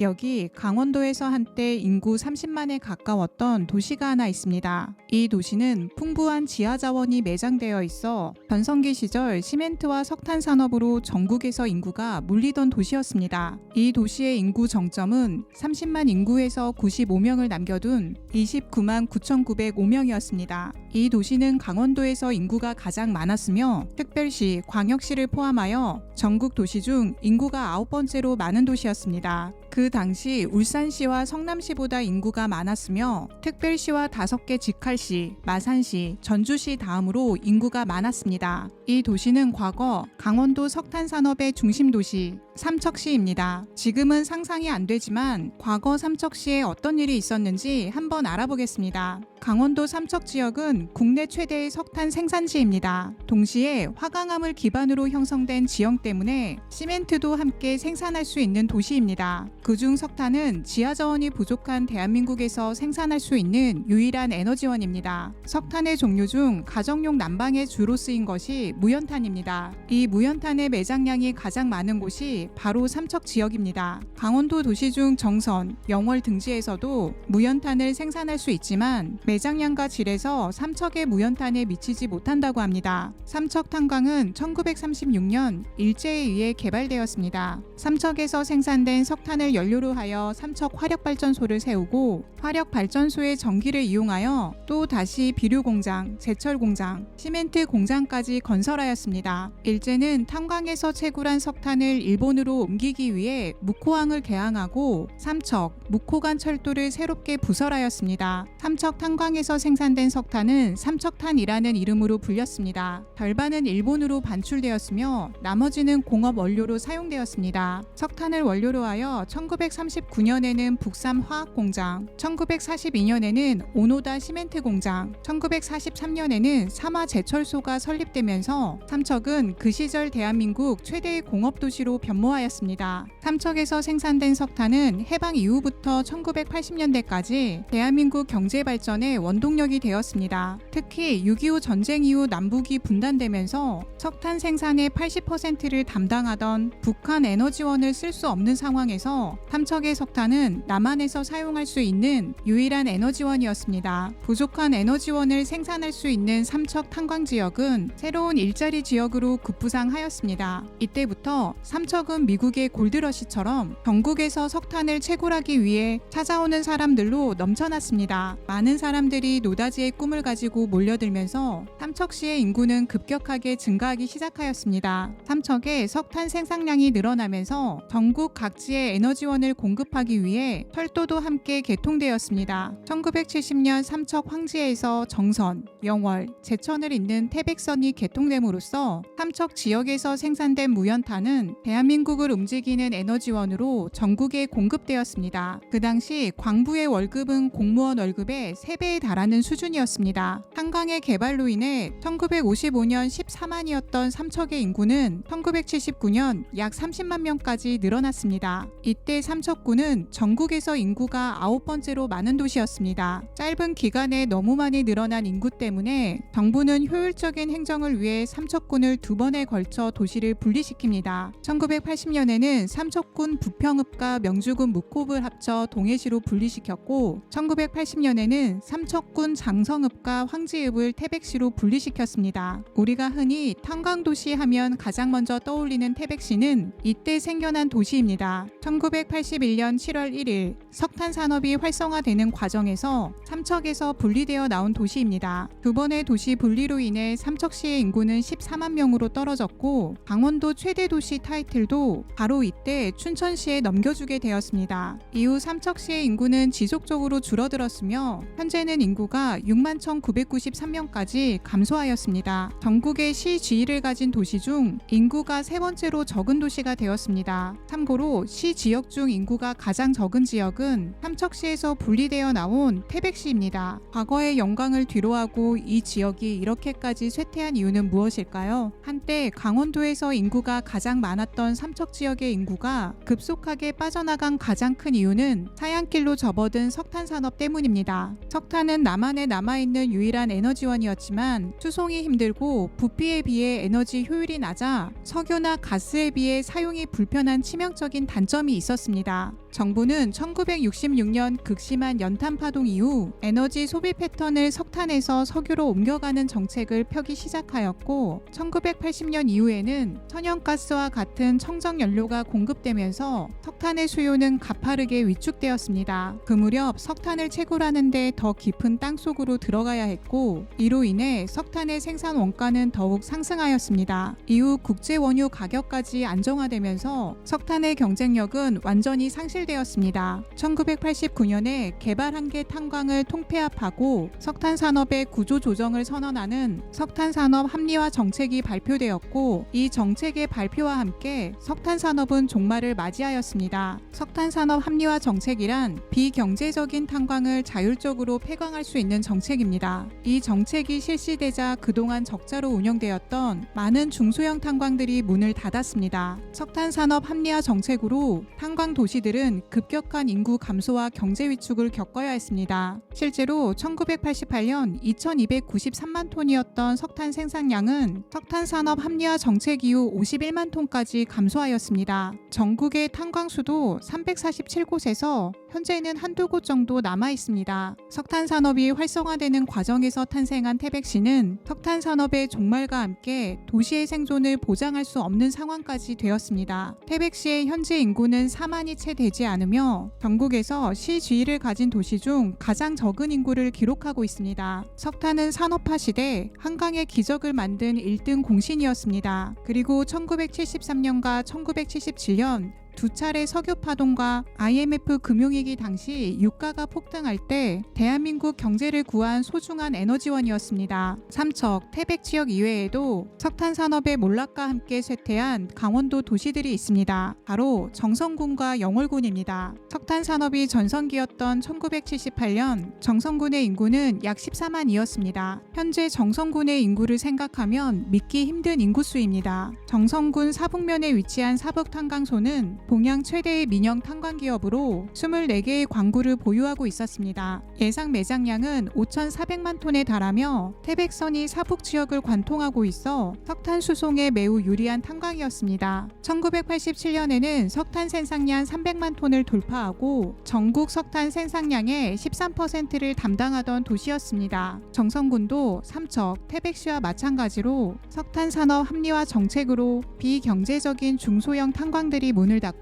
여기 강원도에서 한때 인구 30만에 가까웠던 도시가 하나 있습니다. 이 도시는 풍부한 지하 자원이 매장되어 있어 전성기 시절 시멘트와 석탄 산업으로 전국에서 인구가 몰리던 도시였습니다. 이 도시의 인구 정점은 30만 인구에서 95명을 남겨둔 29만 9,905명이었습니다. 이 도시는 강원도에서 인구가 가장 많았으며 특별시, 광역시를 포함하여 전국 도시 중 인구가 아홉 번째로 많은 도시였습니다. 그 당시 울산시와 성남시보다 인구가 많았으며 특별시와 다섯 개 직할시, 마산시, 전주시 다음으로 인구가 많았습니다. 이 도시는 과거 강원도 석탄 산업의 중심 도시 삼척시입니다. 지금은 상상이 안 되지만 과거 삼척시에 어떤 일이 있었는지 한번 알아보겠습니다. 강원도 삼척 지역은 국내 최대의 석탄 생산지입니다. 동시에 화강암을 기반으로 형성된 지형 때문에 시멘트도 함께 생산할 수 있는 도시입니다. 그중 석탄은 지하 자원이 부족한 대한민국에서 생산할 수 있는 유일한 에너지원입니다. 석탄의 종류 중 가정용 난방에 주로 쓰인 것이 무연탄입니다. 이 무연탄의 매장량이 가장 많은 곳이 바로 삼척 지역입니다. 강원도 도시 중 정선, 영월 등지에서도 무연탄을 생산할 수 있지만 매장량과 질에서 삼척의 무연탄에 미치지 못한다고 합니다. 삼척 탄광은 1936년 일제에 의해 개발되었습니다. 삼척에서 생산된 석탄을 연료로 하여 삼척 화력발전소를 세우고 화력발전소의 전기를 이용하여 또 다시 비료 공장, 제철 공장, 시멘트 공장까지 건설하였습니다. 일제는 탄광에서 채굴한 석탄을 일본 으로 옮기기 위해 묵호항을 개항하고 삼척, 묵호간 철도를 새롭게 부설하였습니다. 삼척 탄광에서 생산된 석탄은 삼척탄이라는 이름으로 불렸습니다. 절반은 일본으로 반출되었으며 나머지는 공업 원료로 사용되었습니다. 석탄을 원료로 하여 1939년에는 북삼 화학 공장, 1942년에는 오노다 시멘트 공장, 1943년에는 삼화 제철소가 설립되면서 삼척은 그 시절 대한민국 최대의 공업 도시로 변모 하였습니다. 삼척에서 생산된 석탄은 해방 이후부터 1980년대까지 대한민국 경제 발전의 원동력이 되었습니다. 특히 6.25 전쟁 이후 남북이 분단되면서 석탄 생산의 80%를 담당하던 북한 에너지원을 쓸 수 없는 상황에서 삼척의 석탄은 남한에서 사용할 수 있는 유일한 에너지원이었습니다. 부족한 에너지원을 생산할 수 있는 삼척 탄광 지역은 새로운 일자리 지역으로 급부상하였습니다. 이때부터 삼척은 미국의 골드러시처럼 전국에서 석탄을 채굴하기 위해 찾아오는 사람들로 넘쳐났습니다. 많은 사람들이 노다지의 꿈을 가지고 몰려들면서 삼척시의 인구는 급격하게 증가하기 시작하였습니다. 삼척의 석탄 생산량이 늘어나면서 전국 각지의 에너지원을 공급하기 위해 철도도 함께 개통되었습니다. 1970년 삼척 황지에서 정선, 영월, 제천을 잇는 태백선이 개통됨으로써 삼척 지역에서 생산된 무연탄은 대한민국 을 움직이는 에너지원으로 전국에 공급되었습니다. 그 당시 광부의 월급은 공무원 월급의 3배에 달하는 수준이었습니다. 한강의 개발로 인해 1955년 14만이었던 삼척의 인구는 1979년 약 30만 명까지 늘어났습니다. 이때 삼척구는 전국에서 인구가 아홉 번째로 많은 도시였습니다. 짧은 기간에 너무 많이 늘어난 인구 때문에 정부는 효율적인 행정을 위해 삼척군을 두 번에 걸쳐 도시를 분리시킵니다. 1980 년에는 삼척군 부평읍과 명주군 묵호읍을 합쳐 동해시로 분리시켰고 1980년에는 삼척군 장성읍과 황지읍을 태백시로 분리시켰습니다. 우리가 흔히 탄광도시 하면 가장 먼저 떠올리는 태백시는 이때 생겨난 도시입니다. 1981년 7월 1일 석탄 산업이 활성화되는 과정에서 삼척에서 분리되어 나온 도시입니다. 두 번의 도시 분리로 인해 삼척시의 인구는 14만 명으로 떨어졌고 강원도 최대 도시 타이틀도 바로 이때 춘천시에 넘겨주게 되었습니다. 이후 삼척시의 인구는 지속적으로 줄어들었으며 현재는 인구가 6만 1,993명까지 감소하였습니다. 전국의 시 지위를 가진 도시 중 인구가 세 번째로 적은 도시가 되었습니다. 참고로 시 지역 중 인구가 가장 적은 지역은 삼척시에서 분리되어 나온 태백시입니다. 과거의 영광을 뒤로하고 이 지역이 이렇게까지 쇠퇴한 이유는 무엇일까요? 한때 강원도에서 인구가 가장 많았던 삼척 지역의 인구가 급속하게 빠져나간 가장 큰 이유는 사양길로 접어든 석탄 산업 때문입니다. 석탄은 남한에 남아있는 유일한 에너지원이었지만 수송이 힘들고 부피에 비해 에너지 효율이 낮아 석유나 가스에 비해 사용이 불편한 치명적인 단점이 있었습니다. 정부는 1966년 극심한 연탄 파동 이후 에너지 소비 패턴을 석탄에서 석유로 옮겨가는 정책을 펴기 시작하였고 1980년 이후에는 천연가스와 같은 청정 연료가 공급되면서 석탄의 수요는 가파르게 위축되었습니다. 그 무렵 석탄을 채굴하는데 더 깊은 땅 속으로 들어가야 했고 이로 인해 석탄의 생산 원가는 더욱 상승하였습니다. 이후 국제 원유 가격까지 안정화되면서 석탄의 경쟁력은 완전히 상실 되었습니다. 1989년에 개발 한계 탄광을 통폐합하고 석탄 산업의 구조 조정을 선언하는 석탄 산업 합리화 정책이 발표되었고 이 정책의 발표와 함께 석탄 산업은 종말을 맞이하였습니다. 석탄 산업 합리화 정책이란 비경제적인 탄광을 자율적으로 폐광할 수 있는 정책입니다. 이 정책이 실시되자 그동안 적자로 운영되었던 많은 중소형 탄광들이 문을 닫았습니다. 석탄 산업 합리화 정책으로 탄광 도시들은 급격한 인구 감소와 경제 위축을 겪어야 했습니다. 실제로 1988년 2293만 톤이었던 석탄 생산량은 석탄 산업 합리화 정책 이후 51만 톤까지 감소하였습니다. 전국의 탄광수도 347곳에서 현재는 한두 곳 정도 남아 있습니다. 석탄 산업이 활성화되는 과정에서 탄생한 태백시는 석탄 산업의 종말과 함께 도시의 생존을 보장할 수 없는 상황까지 되었습니다. 태백시의 현재 인구는 4만이 채 되지 않으며 전국에서 시 지위를 가진 도시 중 가장 적은 인구를 기록하고 있습니다. 석탄은 산업화 시대 한강의 기적을 만든 1등 공신이었습니다. 그리고 1973년과 1977년 두 차례 석유 파동과 IMF 금융위기 당시 유가가 폭등할 때 대한민국 경제를 구한 소중한 에너지원이었습니다. 삼척, 태백 지역 이외에도 석탄 산업의 몰락과 함께 쇠퇴한 강원도 도시들이 있습니다. 바로 정성군과 영월군입니다. 석탄 산업이 전성기였던 1978년 정성군의 인구는 약 14만이었습니다. 현재 정성군의 인구를 생각하면 믿기 힘든 인구수입니다. 정성군 사북면에 위치한 사북탄광소는 동양 최대의 민영 탄광 기업으로 24개의 광구를 보유하고 있었습니다. 예상 매장량은 5,400만 톤에 달하며 태백선이 사북 지역을 관통하고 있어 석탄 수송에 매우 유리한 탄광이었습니다. 1987년에는 석탄 생산량 300만 톤을 돌파하고 전국 석탄 생산량의 13%를 담당하던 도시였습니다. 정성군도 삼척, 태백시와 마찬가지로 석탄 산업 합리화 정책으로 비경제적인 중소형 탄광들이 문을 닫고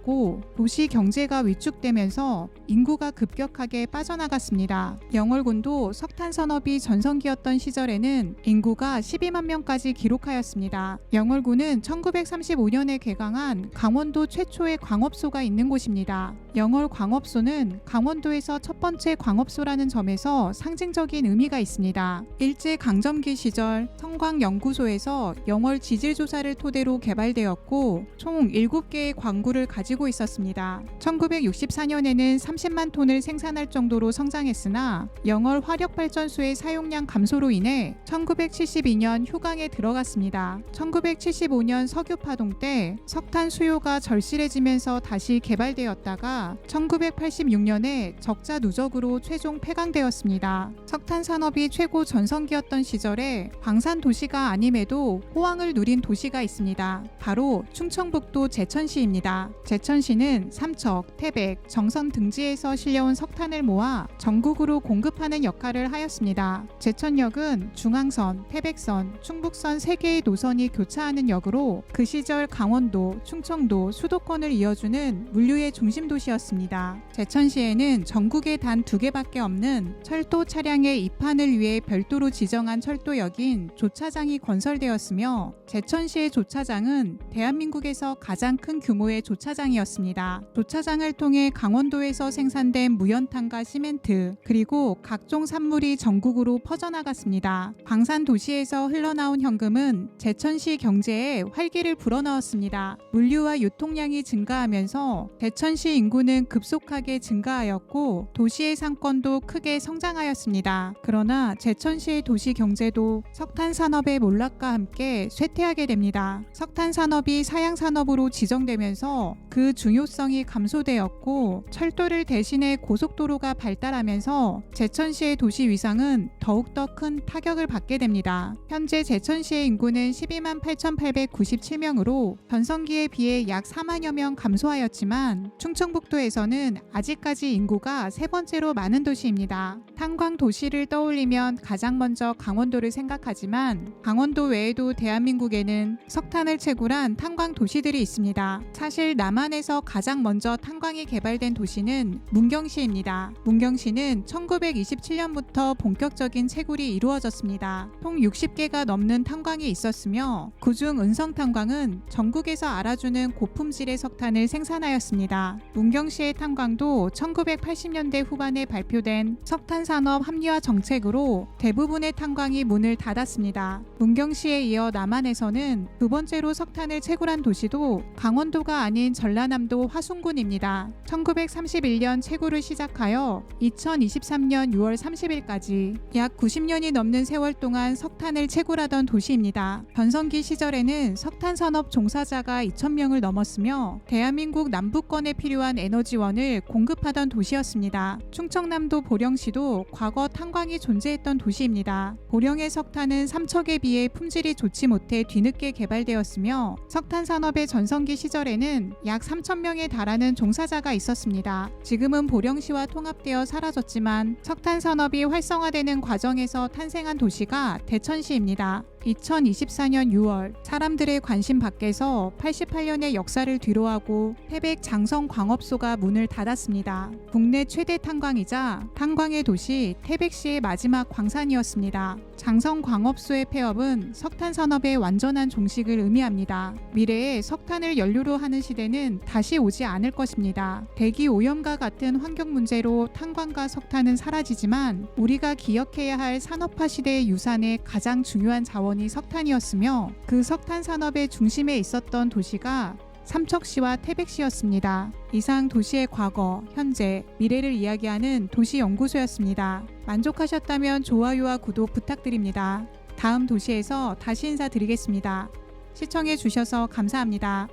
도시 경제가 위축되면서 인구가 급격하게 빠져나갔습니다. 영월군도 석탄 산업이 전성기였던 시절에는 인구가 12만 명까지 기록하였습니다. 영월군은 1935년에 개강한 강원도 최초의 광업소가 있는 곳입니다. 영월 광업소는 강원도에서 첫 번째 광업소라는 점에서 상징적인 의미가 있습니다. 일제 강점기 시절 성광연구소에서 영월 지질 조사를 토대로 개발되었고 총 7개의 광구를 가지고 있었습니다. 1964년에는 30만 톤을 생산할 정도로 성장했으나 영월 화력 발전소의 사용량 감소로 인해 1972년 휴강에 들어갔습니다. 1975년 석유 파동 때 석탄 수요가 절실해지면서 다시 개발되었다가 1986년에 적자 누적으로 최종 폐강되었습니다. 석탄 산업이 최고 전성기였던 시절에 광산 도시가 아님에도 호황을 누린 도시가 있습니다. 바로 충청북도 제천시입니다. 제천시는 삼척, 태백, 정선 등지에서 실려온 석탄을 모아 전국으로 공급하는 역할을 하였습니다. 제천역은 중앙선, 태백선, 충북선 3개의 노선이 교차하는 역으로 그 시절 강원도, 충청도, 수도권을 이어주는 물류의 중심 도시였습니다. 제천시에는 전국에 단 두 개밖에 없는 철도 차량의 입판을 위해 별도로 지정한 철도역인 조차장이 건설되었으며 제천시의 조차장은 대한민국에서 가장 큰 규모의 조차장 이었습니다. 조차장을 통해 강원도에서 생산된 무연탄과 시멘트 그리고 각종 산물이 전국으로 퍼져나갔습니다. 광산 도시에서 흘러나온 현금은 제천시 경제에 활기를 불어넣었습니다. 물류와 유통량이 증가하면서 제천시 인구는 급속하게 증가하였고 도시의 상권도 크게 성장하였습니다. 그러나 제천시의 도시 경제도 석탄 산업의 몰락과 함께 쇠퇴하게 됩니다. 석탄 산업이 사양 산업으로 지정되면서 그 중요성이 감소되었고 철도를 대신해 고속도로가 발달하면서 제천시의 도시 위상은 더욱더 큰 타격을 받게 됩니다. 현재 제천시의 인구는 12만 8,897명으로 전성기에 비해 약 4만여 명 감소하였지만 충청북도에서는 아직까지 인구가 세 번째로 많은 도시입니다. 탄광 도시를 떠올리면 가장 먼저 강원도를 생각하지만 강원도 외에도 대한민국에는 석탄을 채굴한 탄광 도시들이 있습니다. 사실 남한 에서 가장 먼저 탄광이 개발된 도시는 문경시입니다. 문경시는 1927년부터 본격적인 채굴이 이루어졌습니다. 총 60개가 넘는 탄광이 있었으며 그중 은성 탄광은 전국에서 알아주는 고품질의 석탄을 생산하였습니다. 문경시의 탄광도 1980년대 후반에 발표된 석탄 산업 합리화 정책으로 대부분의 탄광이 문을 닫았습니다. 문경시에 이어 남한에서는 두 번째로 석탄을 채굴한 도시도 강원도가 아닌 전라남도 화순군입니다. 1931년 채굴을 시작하여 2023년 6월 30일까지 약 90년이 넘는 세월 동안 석탄을 채굴하던 도시입니다. 전성기 시절에는 석탄 산업 종사자가 2,000명을 넘었으며 대한민국 남부권에 필요한 에너지원을 공급하던 도시였습니다. 충청남도 보령시도 과거 탄광이 존재했던 도시입니다. 보령의 석탄은 삼척에 비해 품질이 좋지 못해 뒤늦게 개발되었으며 석탄 산업의 전성기 시절에는 약 3,000명에 달하는 종사자가 있었습니다. 지금은 보령시와 통합되어 사라졌지만 석탄 산업이 활성화되는 과정에서 탄생한 도시가 대천시입니다. 2024년 6월 사람들의 관심 밖에서 88년의 역사를 뒤로하고 태백 장성 광업소가 문을 닫았습니다. 국내 최대 탄광이자 탄광의 도시 태백시의 마지막 광산이었습니다. 장성 광업소의 폐업은 석탄 산업의 완전한 종식을 의미합니다. 미래에 석탄을 연료로 하는 시대는 다시 오지 않을 것입니다. 대기 오염과 같은 환경 문제로 탄광과 석탄은 사라지지만 우리가 기억해야 할 산업화 시대의 유산의 가장 중요한 자원이 석탄이었으며 그 석탄 산업의 중심에 있었던 도시가 삼척시와 태백시였습니다. 이상 도시의 과거, 현재, 미래를 이야기하는 도시연구소였습니다. 만족하셨다면 좋아요와 구독 부탁드립니다. 다음 도시에서 다시 인사드리겠습니다. 시청해 주셔서 감사합니다.